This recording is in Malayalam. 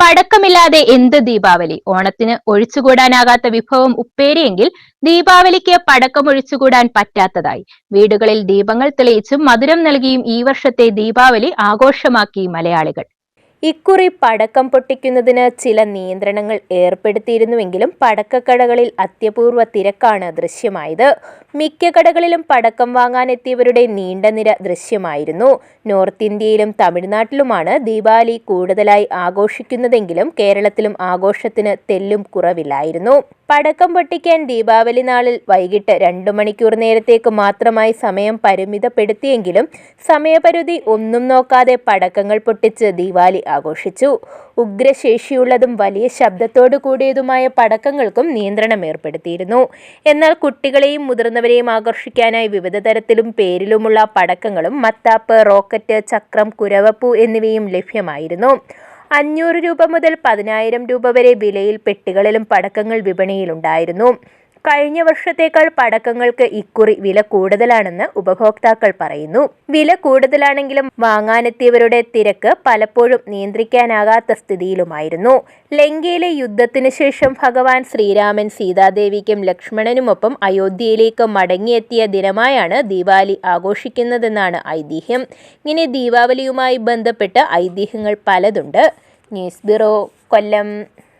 പടക്കമില്ലാതെ എന്ത് ദീപാവലി? ഓണത്തിന് ഒഴിച്ചുകൂടാനാകാത്ത വിഭവം ഉപ്പേരിയെങ്കിൽ ദീപാവലിക്ക് പടക്കം ഒഴിച്ചുകൂടാൻ പറ്റാത്തതായി. വീടുകളിൽ ദീപങ്ങൾ തെളിയിച്ചും മധുരം നൽകിയും ഈ വർഷത്തെ ദീപാവലി ആഘോഷമാക്കി മലയാളികൾ. ഇക്കുറി പടക്കം പൊട്ടിക്കുന്നതിന് ചില നിയന്ത്രണങ്ങൾ ഏർപ്പെടുത്തിയിരുന്നുവെങ്കിലും പടക്കക്കടകളിൽ അത്യപൂർവ തിരക്കാണ് ദൃശ്യമായത്. മിക്ക കടകളിലും പടക്കം വാങ്ങാനെത്തിയവരുടെ നീണ്ട നിര ദൃശ്യമായിരുന്നു. നോർത്ത് ഇന്ത്യയിലും തമിഴ്നാട്ടിലുമാണ് ദീപാവലി കൂടുതലായി ആഘോഷിക്കുന്നതെങ്കിലും കേരളത്തിലും ആഘോഷത്തിന് തെല്ലും കുറവില്ലായിരുന്നു. പടക്കം പൊട്ടിക്കാൻ ദീപാവലി നാളിൽ വൈകിട്ട് രണ്ടു മണിക്കൂർ നേരത്തേക്ക് മാത്രമായി സമയം പരിമിതപ്പെടുത്തിയെങ്കിലും സമയപരിധി ഒന്നും നോക്കാതെ പടക്കങ്ങൾ പൊട്ടിച്ച് ദീപാവലി ആഘോഷിച്ചു. ഉഗ്രശേഷിയുള്ളതും വലിയ ശബ്ദത്തോടു കൂടിയതുമായ പടക്കങ്ങൾക്കും നിയന്ത്രണം ഏർപ്പെടുത്തിയിരുന്നു. എന്നാൽ കുട്ടികളെയും മുതിർന്നവരെയും ആകർഷിക്കാനായി വിവിധ തരത്തിലും പേരിലുമുള്ള പടക്കങ്ങളും മത്താപ്പ് റോക്കറ്റ് ചക്രം കുരവപ്പൂ എന്നിവയും ലഭ്യമായിരുന്നു. അഞ്ഞൂറ് രൂപ മുതൽ പതിനായിരം രൂപ വരെ വിലയിൽ പെട്ടികളിലും പടക്കങ്ങൾ വിപണിയിലുണ്ടായിരുന്നു. കഴിഞ്ഞ വർഷത്തേക്കാൾ പടക്കങ്ങൾക്ക് ഇക്കുറി വില കൂടുതലാണെന്ന് ഉപഭോക്താക്കൾ പറയുന്നു. വില കൂടുതലാണെങ്കിലും വാങ്ങാനെത്തിയവരുടെ തിരക്ക് പലപ്പോഴും നിയന്ത്രിക്കാനാകാത്ത സ്ഥിതിയിലുമായിരുന്നു. ലങ്കയിലെ യുദ്ധത്തിനു ശേഷം ഭഗവാൻ ശ്രീരാമൻ സീതാദേവിക്കും ലക്ഷ്മണനുമൊപ്പം അയോധ്യയിലേക്ക് മടങ്ങിയെത്തിയ ദിനമായാണ് ദീപാവലി ആഘോഷിക്കുന്നതെന്നാണ് ഐതിഹ്യം. ഇങ്ങനെ ദീപാവലിയുമായി ബന്ധപ്പെട്ട് ഐതിഹ്യങ്ങൾ പലതുണ്ട്. News bureau Kollam.